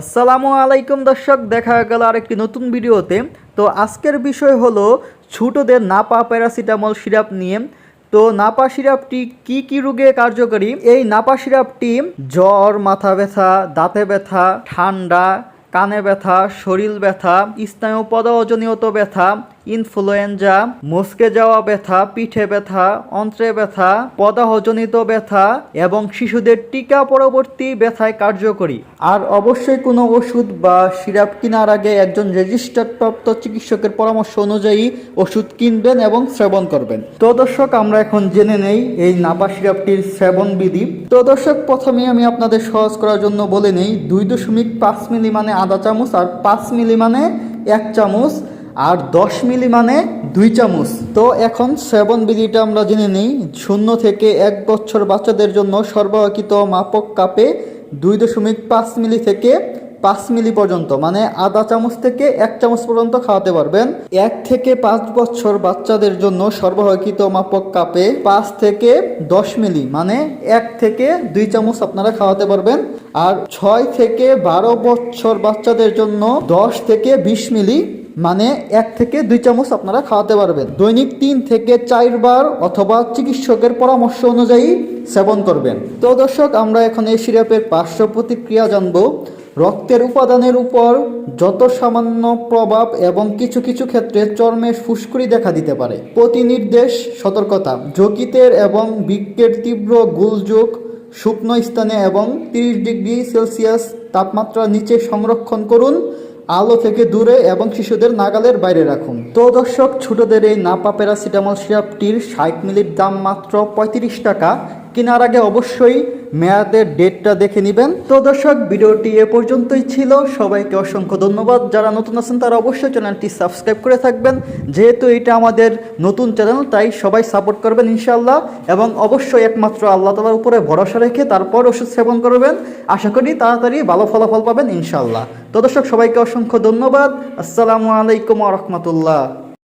আসসালামু আলাইকুম দর্শক, দেখা গেল আরেকটি নতুন ভিডিওতে। তো আজকের বিষয় হলো ছোটদের নাপা প্যারাসিটামল সিরাপ নিয়ে। তো নাপা সিরাপটি কি কি রোগে কার্যকরী? এই নাপা সিরাপটি জ্বর, মাথা ব্যথা, দাঁতে ব্যথা, ঠান্ডা, কানে ব্যথা, শরীর ব্যথা স্নায়ু অজনীয়ত ব্যথা ইনফ্লুয়েঞ্জা, মুসকে যাওয়া ব্যথা, পিঠে ব্যথা, অন্ত্রে ব্যথা, পদাহজনিত ব্যথা এবং শিশুদের টিকা পরবর্তী ব্যথায় কার্যকরী। আর অবশ্যই কোনো ওষুধ বা সিরাপ কেনার আগে একজন রেজিস্টার্ড প্রাপ্ত চিকিৎসকের পরামর্শ অনুযায়ী ওষুধ কিনবেন এবং সেবন করবেন। তো দর্শক, আমরা এখন জেনে নেই এই নাপা সিরাপটির সেবন বিধি। তো দর্শক প্রথমে আমি আপনাদের সহজ করার জন্য বলে নেই, দুই দশমিক পাঁচ মিলি মানে আধা চামচ আর পাঁচ মিলি মানে এক চামচ। আর দশ মিলি মানে দুই চামচ। তো এখন সেবন বিধিটা আমরা জেনে নিই। শূন্য থেকে এক বছর বাচ্চাদের জন্য সরবরাহিত মাপক কাপে দুই দশমিক পাঁচ মিলি থেকে পাঁচ মিলি পর্যন্ত মানে আধা চামচ থেকে এক চামচ পর্যন্ত খাওয়াতে পারবেন। এক থেকে পাঁচ বছর বাচ্চাদের জন্য সরবরাহিত মাপক কাপে পাঁচ থেকে দশ মিলি মানে এক থেকে দুই চামচ আপনারা খাওয়াতে পারবেন। আর ছয় থেকে বারো বছর বাচ্চাদের জন্য দশ থেকে বিশ মিলি মানে এক থেকে দুই চামচ আপনারা খাওয়াতে পারবেন। দৈনিক তিন থেকে চারবার অথবা চিকিৎসকের পরামর্শ অনুযায়ী সেবন করবেন। তো দর্শক, আমরা এখন এই সিরাপের পার্শ্ব প্রতিক্রিয়া জানব। রক্তের উপাদানের উপর যত সামান্য প্রভাব এবং কিছু কিছু ক্ষেত্রে চর্মের ফুসকুড়ি দেখা দিতে পারে। প্রতি নির্দেশ সতর্কতা যকৃতের এবং বৃক্কের তীব্র গুলযোগ শুকনো স্থানে এবং তিরিশ ডিগ্রি সেলসিয়াস তাপমাত্রার নিচে সংরক্ষণ করুন, আলো থেকে দূরে এবং শিশুদের নাগালের বাইরে রাখুন। তো দর্শক, ছোটদের এই নাপা প্যারাসিটামল সিরাপটির ষাট মিলির দাম মাত্র পঁয়ত্রিশ টাকা। কেনার আগে অবশ্যই মেয়াদের ডেটটা দেখে নেবেন। তো দর্শক, ভিডিওটি এ পর্যন্তই ছিল। সবাইকে অসংখ্য ধন্যবাদ। যারা নতুন আছেন, তারা অবশ্যই চ্যানেলটি সাবস্ক্রাইব করে থাকবেন। যেহেতু এটা আমাদের নতুন চ্যানেল তাই সবাই সাপোর্ট করবেন ইনশাল্লাহ এবং অবশ্যই একমাত্র আল্লাহ তালার উপরে ভরসা রেখে তারপর ওষুধ সেবন করবেন। আশা করি তাড়াতাড়ি ভালো ফলাফল পাবেন ইনশাল্লাহ তো দর্শক, সবাইকে অসংখ্য ধন্যবাদ। আসসালামু আলাইকুম রহমতুল্লাহ।